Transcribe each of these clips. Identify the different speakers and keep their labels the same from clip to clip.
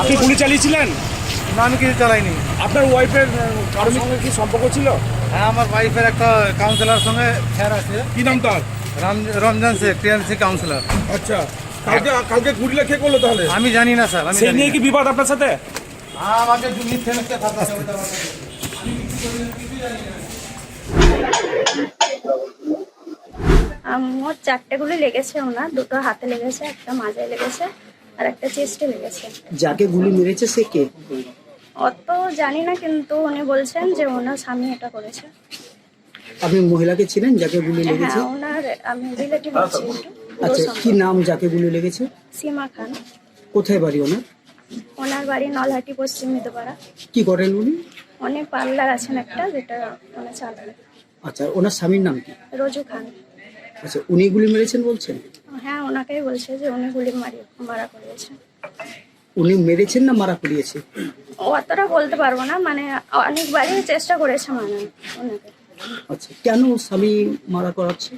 Speaker 1: আপনি গুলি চালিয়েছিলেন?
Speaker 2: না আমি কিছু চালাইনি।
Speaker 1: আপনার ওয়াইফের কারোর সঙ্গে কি সম্পর্ক ছিল?
Speaker 2: হ্যাঁ আমার ওয়াইফের একটা কাউন্সিলর সঙ্গে ফেয়ার আছে।
Speaker 1: কি নাম তার?
Speaker 2: রাম- রমজান শেখ টিএমসি কাউন্সিলর
Speaker 1: আচ্ছা কালকে কালকে গুলিটা কে করল তাহলে?
Speaker 2: আমি জানি না স্যার আমি
Speaker 1: সেই
Speaker 2: জানি
Speaker 1: নিয়ে কি বিবাদ আপনার সাথে?
Speaker 2: আমাকে দু মিথ্যে মিথ্যে কথা
Speaker 3: মোট চারটে গুলি লেগেছে ওনার দুটো হাতে লেগেছে একটা মাজায় লেগেছে। আর একটা চেস্টে লেগেছে।
Speaker 4: যাকে গুলি মেরেছে সে কে?
Speaker 3: অত জানি না কিন্তু উনি বলছেন যে ওনার স্বামী এটা করেছে।
Speaker 4: আপনি মহিলাকে ছিলেন যাকে গুলি লেগেছে?
Speaker 3: হ্যাঁ ওনার আমি রিলেটিভ আছি একটু।
Speaker 4: আচ্ছা কি নাম যাকে গুলি লেগেছে?
Speaker 3: সীমা খান।
Speaker 4: কোথায় বাড়ি ওনার?
Speaker 3: ওনার বাড়ি নলহাটি পশ্চিম মেদুপাড়া।
Speaker 4: কি করেন উনি?
Speaker 3: অনেক পার্লার আছেন একটা যেটা ওনার চালান।
Speaker 4: আচ্ছা ওনার স্বামীর নাম কি?
Speaker 3: রোজু খান।
Speaker 4: আচ্ছা উনি গুলি মেরেছেন বলছেন?
Speaker 3: হ্যাঁ ওনাকেই বলছে যে উনি গুলি মারি মারা করিয়েছে।
Speaker 4: উনি মেরেছেন না মারা করিয়েছে?
Speaker 3: অতটা বলতে পারব না মানে অনেকবারই চেষ্টা করেছে মানে ওনাকে।
Speaker 4: আচ্ছা কেন স্বামী মারা করাচ্ছে?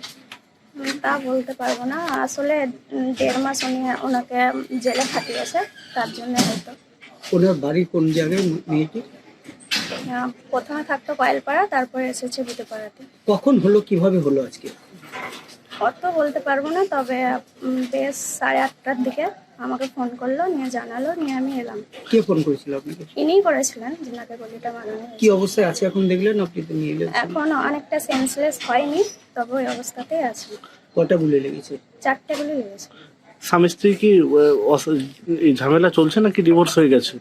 Speaker 3: তা বলতে পারব না। আসলে দেড় মাস উনি ওনাকে জেলে খাটিয়েছে তার জন্য হয়তো।
Speaker 4: ওনার বাড়ি কোন জায়গায় মেয়েটি?
Speaker 3: প্রথমে থাকতো কয়েলপাড়া তারপরে এসেছে বুটেপাড়াতে।
Speaker 4: কখন হলো কীভাবে হলো আজকে?
Speaker 3: অত বলতে পারব না তবে বেশ সাড়ে আটটার দিকে আমাকে ফোন করল নিয়ে জানালো নিয়ে আমি এলাম।
Speaker 4: কে ফোন করেছিল আপনাকে?
Speaker 3: ইনিই করেছিলেন যিনাকে গলিটা মানানো
Speaker 4: কি অবস্থায় আছে এখন দেখলেন আপনি তো নিয়ে এলেন?
Speaker 3: এখন অনেকটা সেন্সলেস হয়নি তবে ওই অবস্থাতেই আছে।
Speaker 4: কটা গুলি লেগেছে?
Speaker 3: চারটে গুলি লেগেছে।
Speaker 5: স্বামী স্ত্রী কি এই ঝামেলা চলছে নাকি ডিভোর্স হয়ে গেছে?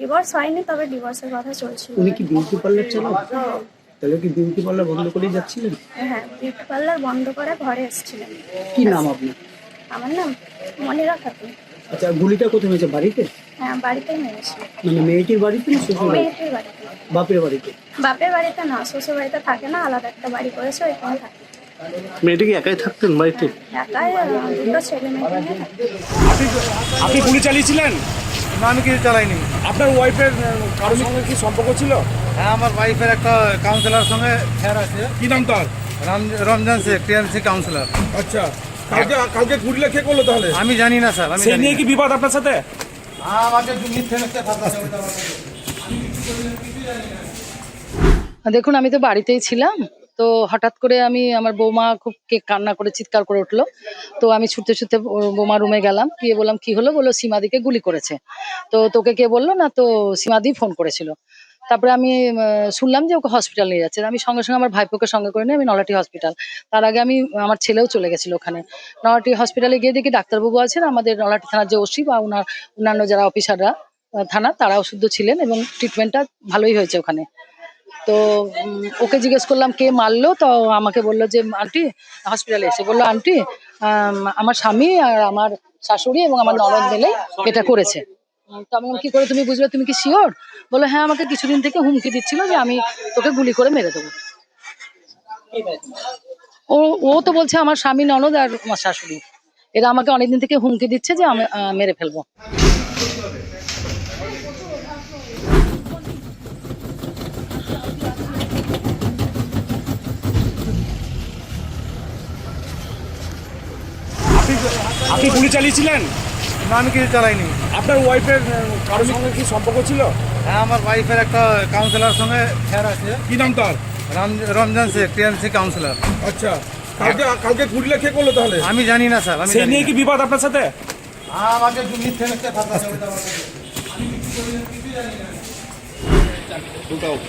Speaker 3: ডিভোর্স হয়নি তবে ডিভোর্সের কথা চলছিল।
Speaker 4: উনি কি বিউটি পার্লার চালান? তাহলে কি বিউটি পার্লার বন্ধ করে যাচ্ছিলেন?
Speaker 3: হ্যাঁ বিউটি পার্লার বন্ধ করে ঘরে এসেছিলেন।
Speaker 4: কি নাম আপনার?
Speaker 3: আমার নাম মনিরা খাতুন।
Speaker 4: আচ্ছা গুলিটা কোথায় হয়েছে বাড়িতে?
Speaker 3: হ্যাঁ বাড়িতেই মেরেছি
Speaker 4: মানে মেয়েটির বাড়িতে না শ্বশুর বাড়িতে?
Speaker 3: মেয়েটির বাড়িতে।
Speaker 4: বাপের বাড়িতে?
Speaker 3: বাপের বাড়িতে না শ্বশুর বাড়িতে থাকে না আলাদা একটা বাড়ি করেছে ওইখানে থাকে।
Speaker 5: মেয়েটি কি একাই থাকতেন বাড়িতে?
Speaker 3: একাই দুটো ছেলে মেয়ে
Speaker 1: আপনি আপনি গুলি চালিয়েছিলেন?
Speaker 2: না আমি কিছু চালাইনি।
Speaker 1: আপনার ওয়াইফের কারোর সঙ্গে কি সম্পর্ক ছিল?
Speaker 2: হ্যাঁ আমার ওয়াইফের একটা কাউন্সিলর সঙ্গে ফেয়ার আছে।
Speaker 1: কি নাম তার?
Speaker 2: রাম- রমজান শেখ টিএমসি কাউন্সিলর
Speaker 1: আচ্ছা কালকে কালকে গুলিটা কে করল তাহলে?
Speaker 2: আমি জানি না স্যার আমি
Speaker 1: সেই নিয়ে কি বিবাদ আপনার সাথে?
Speaker 2: আমাকে হবে।
Speaker 6: দেখুন আমি তো বাড়িতেই ছিলাম। তো হঠাৎ করে আমি আমার বৌমা খুব কে কান্না করে চিৎকার করে উঠল। তো আমি ছুটতে ছুটতে বৌমা রুমে গেলাম। গিয়ে বললাম, কি হলো? বলল সীমাদিকে গুলি করেছে। তো তোকে কে বলল? না, তো সীমাদি ফোন করেছিল। তারপরে আমি শুনলাম যে ওকে হসপিটাল নিয়ে যাচ্ছে। আমি সঙ্গে সঙ্গে আমার ভাইপোকে সঙ্গে করে নিয়ে আমি নলাটি হসপিটাল তার আগে আমি, আমার ছেলেও চলে গেছিল ওখানে। নলাটি হসপিটালে গিয়ে দেখি ডাক্তারবাবু আছেন। আমাদের নলাটি থানার যে ওসি বা ওনার অন্যান্য যারা অফিসাররা থানা, তারাও শুদ্ধ ছিলেন এবং ট্রিটমেন্টটা ভালোই হয়েছে ওখানে। তো ওকে জিজ্ঞেস করলাম কে মারলো? তো আমাকে বলল যে আন্টি হসপিটালে এসে। বলল আন্টি আম, আমার স্বামী আর আমার শাশুড়ি এবং আমার ননদ মিলে এটা করেছে। তো আমি কি করে তুমি বুঝবে? তুমি কি শিওর বলল হ্যাঁ আমাকে কিছুদিন থেকে হুমকি দিচ্ছিল যে আমি তোকে গুলি করে মেরে দেবো। ও ও তো বলছে আমার স্বামী ননদ আর আমার শাশুড়ি এরা আমাকে অনেকদিন থেকে হুমকি দিচ্ছে যে আমি মেরে ফেলব।
Speaker 1: আপনি গুলি চালিয়েছিলেন?
Speaker 2: না আমি কিছু চালাইনি।
Speaker 1: আপনার ওয়াইফের কারোর সঙ্গে কি সম্পর্ক ছিল?
Speaker 2: হ্যাঁ আমার ওয়াইফের একটা কাউন্সিলর সঙ্গে ফেয়ার আছে।
Speaker 1: কি নাম তার?
Speaker 2: রাম- রমজান শেখ টিএমসি কাউন্সিলর
Speaker 1: আচ্ছা কালকে কালকে গুলিটা কে করল তাহলে?
Speaker 2: আমি জানি না স্যার আমি
Speaker 1: সেই নিয়ে কি বিবাদ আপনার সাথে?
Speaker 2: আমাকে দু মিথ্যে মিথ্যে কথা বলতে হবে।